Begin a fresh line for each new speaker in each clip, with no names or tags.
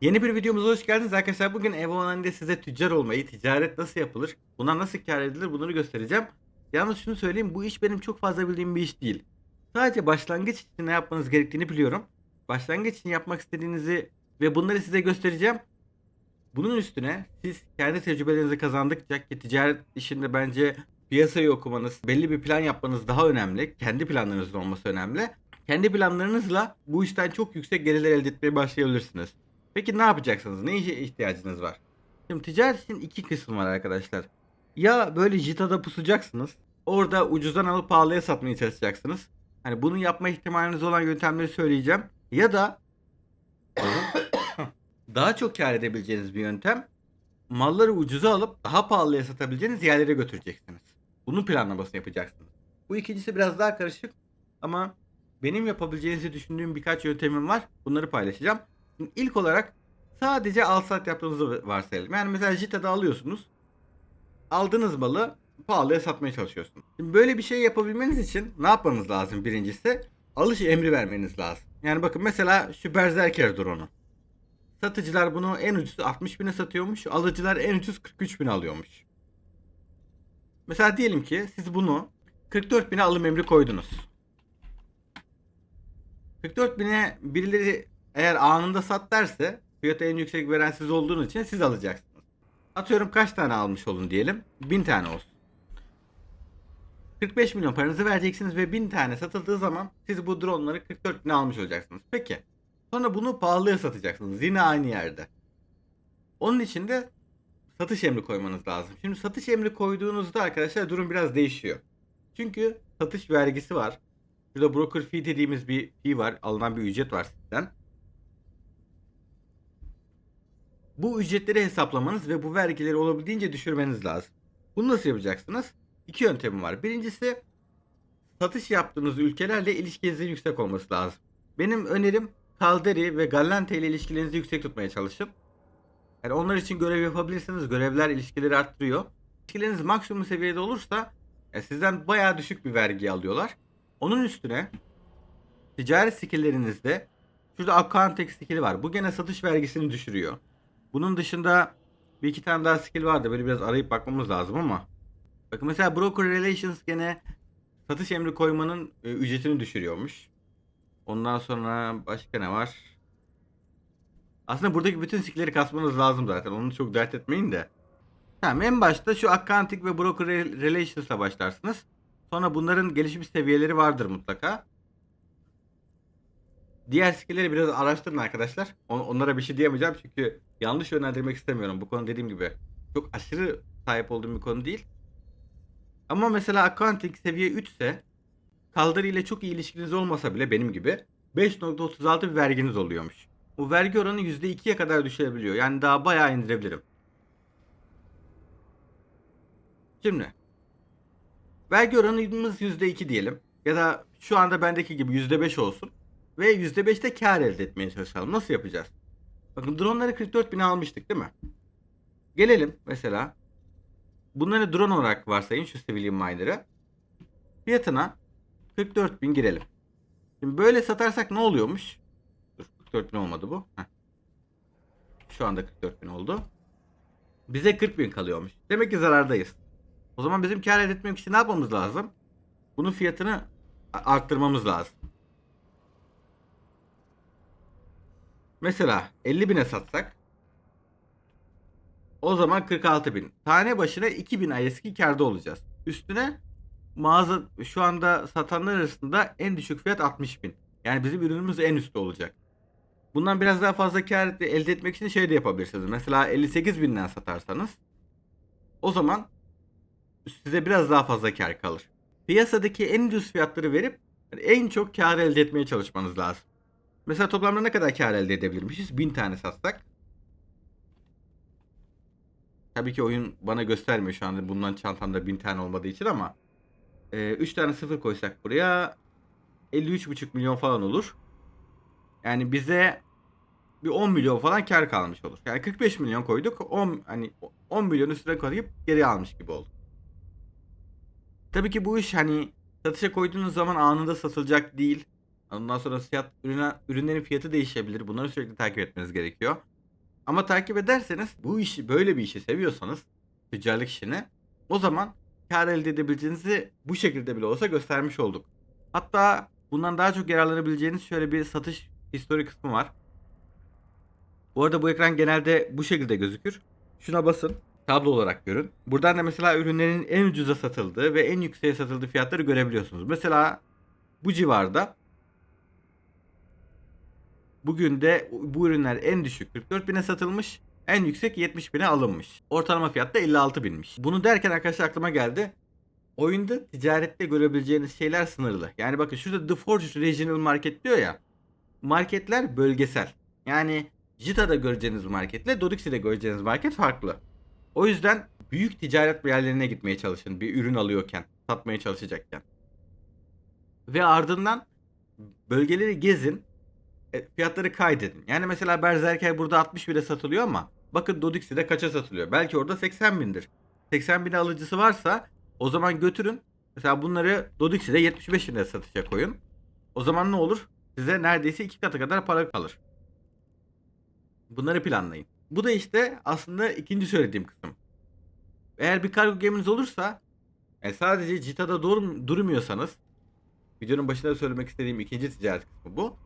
Yeni bir videomuza hoş geldiniz arkadaşlar. Bugün Evo Online'de size tüccar olmayı, ticaret nasıl yapılır, buna nasıl kar edilir bunları göstereceğim. Yalnız şunu söyleyeyim bu iş benim çok fazla bildiğim bir iş değil. Sadece başlangıç için ne yapmanız gerektiğini biliyorum. Başlangıç için yapmak istediğinizi ve bunları size göstereceğim. Bunun üstüne siz kendi tecrübelerinizi kazandıkça ki ticaret işinde bence piyasayı okumanız, belli bir plan yapmanız daha önemli. Kendi planlarınızın olması önemli. Kendi planlarınızla bu işten çok yüksek gelirler elde etmeye başlayabilirsiniz. Peki ne yapacaksınız? Ne işe ihtiyacınız var? Şimdi ticaret için iki kısım var arkadaşlar. Ya böyle JITA'da pusacaksınız. Orada ucuzdan alıp pahalıya satmaya çalışacaksınız. Hani bunu yapma ihtimaliniz olan yöntemleri söyleyeceğim. Ya da daha çok kar edebileceğiniz bir yöntem. Malları ucuza alıp daha pahalıya satabileceğiniz yerlere götüreceksiniz. Bunun planlamasını yapacaksınız. Bu ikincisi biraz daha karışık ama benim yapabileceğinizi düşündüğüm birkaç yöntemim var. Bunları paylaşacağım. Şimdi ilk olarak sadece al sat yaptığınızı varsayalım. Yani mesela JITA'da alıyorsunuz. Aldığınız malı pahalıya satmaya çalışıyorsunuz. Şimdi böyle bir şey yapabilmeniz için ne yapmanız lazım birincisi? Alış emri vermeniz lazım. Yani bakın mesela şu Berserker drone'u. Satıcılar bunu en ucuz 60 bine satıyormuş. Alıcılar en ucuz 43 bine alıyormuş. Mesela diyelim ki siz bunu 44 bine alım emri koydunuz. 44 bine birileri eğer anında sat derse fiyatı en yüksek veren siz olduğunuz için siz alacaksınız. Atıyorum kaç tane almış olun diyelim. 1000 tane olsun. 45 milyon paranızı vereceksiniz ve 1000 tane satıldığı zaman siz bu droneları 44 bine almış olacaksınız. Peki. Sonra bunu pahalıya satacaksınız. Yine aynı yerde. Onun için de satış emri koymanız lazım. Şimdi satış emri koyduğunuzda arkadaşlar durum biraz değişiyor. Çünkü satış vergisi var. Şurada broker fee dediğimiz bir fee var. Alınan bir ücret var sizden. Bu ücretleri hesaplamanız ve bu vergileri olabildiğince düşürmeniz lazım. Bunu nasıl yapacaksınız? İki yöntemim var. Birincisi satış yaptığınız ülkelerle ilişkinizin yüksek olması lazım. Benim önerim Calderi ve Gallente ile ilişkilerinizi yüksek tutmaya çalışın. Yani onlar için görev yapabilirsiniz. Görevler ilişkileri arttırıyor. İlişkileriniz maksimum seviyede olursa e, sizden bayağı düşük bir vergi alıyorlar. Onun üstüne ticaret skill'lerinizde şurada accounting skill'i var. Bu gene satış vergisini düşürüyor. Bunun dışında bir iki tane daha skill vardı. Böyle biraz arayıp bakmamız lazım ama. Bakın mesela broker relations gene satış emri koymanın e, ücretini düşürüyormuş. Ondan sonra başka ne var? Aslında buradaki bütün skill'leri kasmanız lazım zaten. Onu çok dert etmeyin de. Tamam en başta şu accounting ve broker Rel- relations'la başlarsınız. Sonra bunların gelişmiş seviyeleri vardır mutlaka. Diğer skill'leri biraz araştırın arkadaşlar. On- onlara bir şey diyemeyeceğim çünkü yanlış yönlendirmek istemiyorum. Bu konu dediğim gibi çok aşırı sahip olduğum bir konu değil. Ama mesela accounting seviye 3 ise kaldırı ile çok iyi ilişkiniz olmasa bile benim gibi 5.36 bir verginiz oluyormuş. Bu vergi oranı %2'ye kadar düşebiliyor. Yani daha bayağı indirebilirim. Şimdi vergi oranımız %2 diyelim. Ya da şu anda bendeki gibi %5 olsun. Ve %5'te kar elde etmeye çalışalım. Nasıl yapacağız? Bakın dronları 44 bin almıştık değil mi? Gelelim mesela. Bunları drone olarak varsayın şu civilian miner'ı. Fiyatına 44 bin girelim. Şimdi böyle satarsak ne oluyormuş? Dur 44 bin olmadı bu. Heh. Şu anda 44 bin oldu. Bize 40 bin kalıyormuş. Demek ki zarardayız. O zaman bizim kar elde etmek için ne yapmamız lazım? Bunun fiyatını arttırmamız lazım. Mesela 50 bine satsak o zaman 46 bin. Tane başına 2000 ISK karda olacağız. Üstüne mağaza şu anda satanlar arasında en düşük fiyat 60 bin. Yani bizim ürünümüz en üstte olacak. Bundan biraz daha fazla kar elde etmek için şey de yapabilirsiniz. Mesela 58 binden satarsanız o zaman size biraz daha fazla kar kalır. Piyasadaki en düz fiyatları verip en çok kar elde etmeye çalışmanız lazım. Mesela toplamda ne kadar kar elde edebilirmişiz? 1000 tane satsak. Tabii ki oyun bana göstermiyor şu anda bundan çantamda 1000 tane olmadığı için ama 3 tane sıfır koysak buraya 53,5 milyon falan olur. Yani bize bir 10 milyon falan kar kalmış olur. Yani 45 milyon koyduk. 10 hani 10 milyon üstüne koyup geri almış gibi oldu. Tabii ki bu iş hani satışa koyduğunuz zaman anında satılacak değil. Ondan sonra fiyat ürüne, ürünlerin fiyatı değişebilir. Bunları sürekli takip etmeniz gerekiyor. Ama takip ederseniz bu işi böyle bir işi seviyorsanız tüccarlık işini o zaman kar elde edebileceğinizi bu şekilde bile olsa göstermiş olduk. Hatta bundan daha çok yararlanabileceğiniz şöyle bir satış histori kısmı var. Bu arada bu ekran genelde bu şekilde gözükür. Şuna basın. Tablo olarak görün. Buradan da mesela ürünlerin en ucuza satıldığı ve en yükseğe satıldığı fiyatları görebiliyorsunuz. Mesela bu civarda bugün de bu ürünler en düşük 44 bine satılmış. En yüksek 70 bine alınmış. Ortalama fiyat da 56 binmiş. Bunu derken arkadaşlar aklıma geldi. Oyunda ticarette görebileceğiniz şeyler sınırlı. Yani bakın şurada The Forge Regional Market diyor ya. Marketler bölgesel. Yani Jita'da göreceğiniz marketle Dodixi'de göreceğiniz market farklı. O yüzden büyük ticaret yerlerine gitmeye çalışın bir ürün alıyorken, satmaya çalışacakken. Ve ardından bölgeleri gezin, fiyatları kaydedin. Yani mesela Berserker burada 60 bile satılıyor ama bakın Dodixi'de kaça satılıyor? Belki orada 80 bindir. 80 bin alıcısı varsa o zaman götürün. Mesela bunları Dodixi'de 75 bine satışa koyun. O zaman ne olur? Size neredeyse iki katı kadar para kalır. Bunları planlayın. Bu da işte aslında ikinci söylediğim kısım. Eğer bir kargo geminiz olursa e, sadece Jita'da dur durmuyorsanız videonun başında söylemek istediğim ikinci ticaret kısmı bu.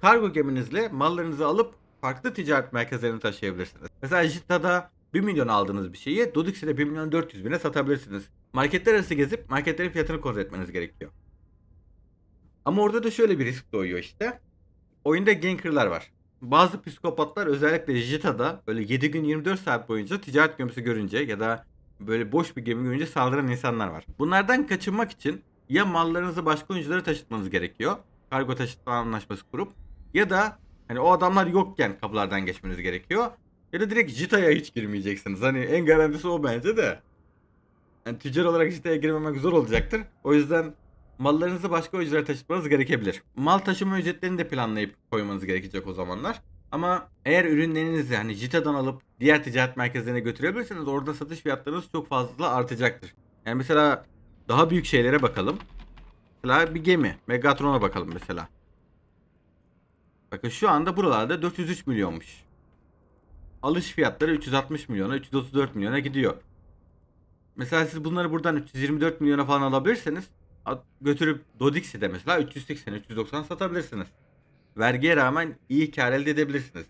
Kargo geminizle mallarınızı alıp farklı ticaret merkezlerine taşıyabilirsiniz. Mesela Jita'da 1 milyon aldığınız bir şeyi Dodixi'de 1 milyon 400 bine satabilirsiniz. Marketler arası gezip marketlerin fiyatını kontrol etmeniz gerekiyor. Ama orada da şöyle bir risk doğuyor işte. Oyunda gankerlar var. Bazı psikopatlar özellikle Jita'da böyle 7 gün 24 saat boyunca ticaret gemisi görünce ya da böyle boş bir gemi görünce saldıran insanlar var. Bunlardan kaçınmak için ya mallarınızı başka oyunculara taşıtmanız gerekiyor. Kargo taşıtma anlaşması kurup ya da hani o adamlar yokken kapılardan geçmeniz gerekiyor. Ya da direkt Jita'ya hiç girmeyeceksiniz. Hani en garantisi o bence de. Yani tüccar olarak Jita'ya girmemek zor olacaktır. O yüzden mallarınızı başka oyunculara taşıtmanız gerekebilir. Mal taşıma ücretlerini de planlayıp koymanız gerekecek o zamanlar. Ama eğer ürünlerinizi hani Jita'dan alıp diğer ticaret merkezlerine götürebilirseniz orada satış fiyatlarınız çok fazla artacaktır. Yani mesela daha büyük şeylere bakalım. Mesela bir gemi. Megatron'a bakalım mesela. Bakın şu anda buralarda 403 milyonmuş. Alış fiyatları 360 milyona, 334 milyona gidiyor. Mesela siz bunları buradan 324 milyona falan alabilirseniz götürüp Dodixi'de mesela 380, 390 satabilirsiniz. Vergiye rağmen iyi kar elde edebilirsiniz.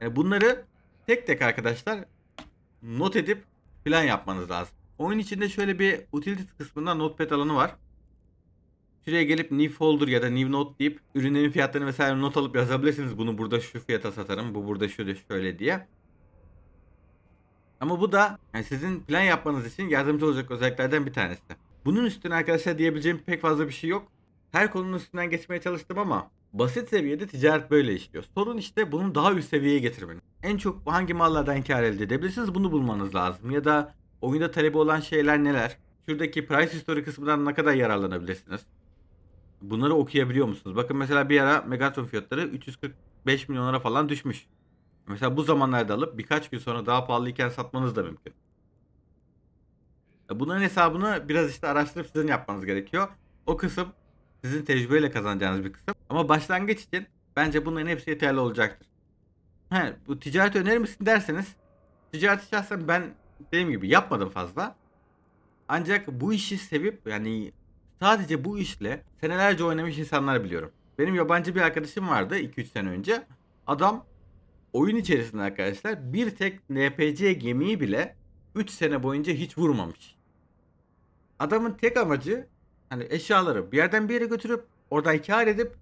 Yani bunları tek tek arkadaşlar not edip plan yapmanız lazım. Oyun içinde şöyle bir utilities kısmında notepad alanı var. Şuraya gelip new folder ya da new note deyip ürünlerin fiyatlarını mesela not alıp yazabilirsiniz. Bunu burada şu fiyata satarım, bu burada şöyle şöyle diye. Ama bu da yani sizin plan yapmanız için yardımcı olacak özelliklerden bir tanesi. Bunun üstüne arkadaşlar diyebileceğim pek fazla bir şey yok. Her konunun üstünden geçmeye çalıştım ama basit seviyede ticaret böyle işliyor. Sorun işte bunu daha üst seviyeye getirmeniz. En çok hangi mallardan kar elde edebilirsiniz bunu bulmanız lazım. Ya da oyunda talebi olan şeyler neler? Şuradaki price history kısmından ne kadar yararlanabilirsiniz? Bunları okuyabiliyor musunuz? Bakın mesela bir ara Megatron fiyatları 345 milyonlara falan düşmüş. Mesela bu zamanlarda alıp birkaç gün sonra daha pahalıyken satmanız da mümkün. Bunların hesabını biraz işte araştırıp sizin yapmanız gerekiyor. O kısım sizin tecrübeyle kazanacağınız bir kısım. Ama başlangıç için bence bunların hepsi yeterli olacaktır. He, bu ticaret önerir misin derseniz ticareti şahsen ben dediğim gibi yapmadım fazla. Ancak bu işi sevip yani sadece bu işle senelerce oynamış insanlar biliyorum. Benim yabancı bir arkadaşım vardı 2-3 sene önce. Adam oyun içerisinde arkadaşlar bir tek NPC gemiyi bile 3 sene boyunca hiç vurmamış. Adamın tek amacı hani eşyaları bir yerden bir yere götürüp oradan kar edip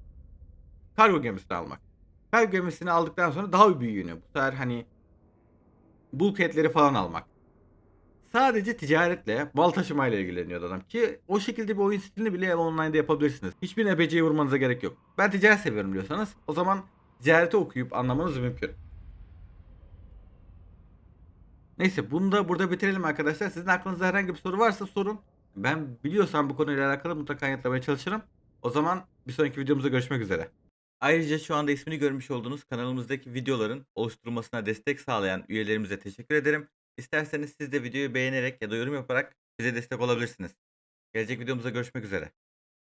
kargo gemisini almak. Kargo gemisini aldıktan sonra daha büyüğünü bu sefer hani bulkheadleri falan almak. Sadece ticaretle, mal taşımayla ilgileniyor adam ki o şekilde bir oyun stilini bile online'da yapabilirsiniz. Hiçbir NPC'ye vurmanıza gerek yok. Ben ticaret seviyorum diyorsanız o zaman ticareti okuyup anlamanız mümkün. Neyse bunu da burada bitirelim arkadaşlar. Sizin aklınızda herhangi bir soru varsa sorun. Ben biliyorsam bu konuyla alakalı mutlaka yanıtlamaya çalışırım. O zaman bir sonraki videomuzda görüşmek üzere. Ayrıca şu anda ismini görmüş olduğunuz kanalımızdaki videoların oluşturulmasına destek sağlayan üyelerimize teşekkür ederim. İsterseniz siz de videoyu beğenerek ya da yorum yaparak bize destek olabilirsiniz. Gelecek videomuzda görüşmek üzere.